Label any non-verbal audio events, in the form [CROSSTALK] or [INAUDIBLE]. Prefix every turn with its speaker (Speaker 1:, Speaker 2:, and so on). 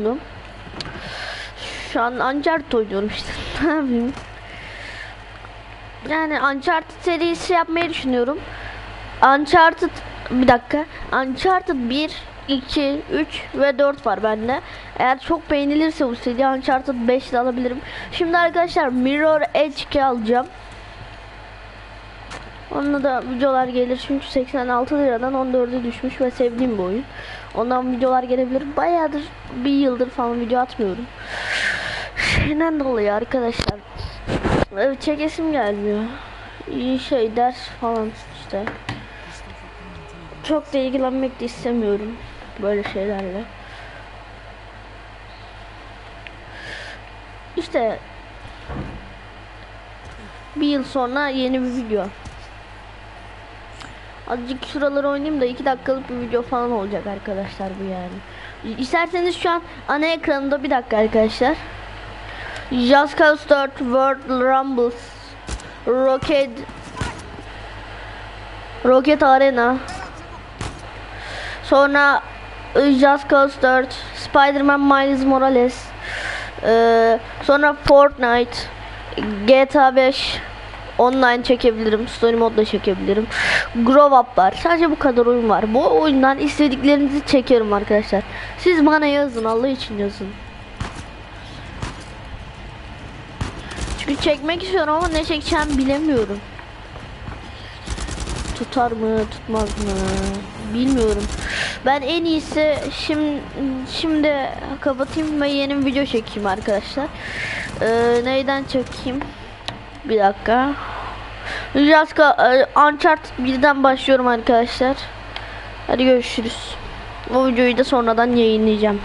Speaker 1: bunu. Şu an Uncharted oynuyorum işte. [LAUGHS] Ne yapayım? Yani Uncharted serisi yapmayı düşünüyorum. Uncharted bir dakika. Uncharted 1, 2, 3 ve 4 var bende. Eğer çok beğenilirse bu seri Uncharted 5 de alabilirim. Şimdi arkadaşlar Mirror Edge 2 alacağım. Onunla da videolar gelir çünkü 86 liradan 14'e düşmüş ve sevdiğim bir oyun. Ondan videolar gelebilir. Bayağıdır bir yıldır falan video atmıyorum. Şeyden dolayı arkadaşlar. Evet çekesim gelmiyor. İyi şey ders falan işte. Çok da ilgilenmek de istemiyorum böyle şeylerle. İşte bir yıl sonra yeni bir video. Azıcık şuraları oynayayım da 2 dakikalık bir video falan olacak arkadaşlar bu yani. İsterseniz şu an ana ekranımda bir dakika arkadaşlar. Just Cause 4 World Rumbles Rocket Rocket Arena Sonra Just Cause 4 Spider-Man Miles Morales ee, Sonra Fortnite GTA 5 Online çekebilirim. Story modda çekebilirim. Grow Up var. Sadece bu kadar oyun var. Bu oyundan istediklerinizi çekerim arkadaşlar. Siz bana yazın. Allah için yazın. Çünkü çekmek istiyorum ama ne çekeceğim bilemiyorum. Tutar mı, tutmaz mı? Bilmiyorum. Ben en iyisi şimdi şimdi kapatayım ve yeni bir video çekeyim arkadaşlar. Ee, neyden çekeyim? Bir dakika. Jaska Uncharted 1'den başlıyorum arkadaşlar. Hadi görüşürüz. O videoyu da sonradan yayınlayacağım.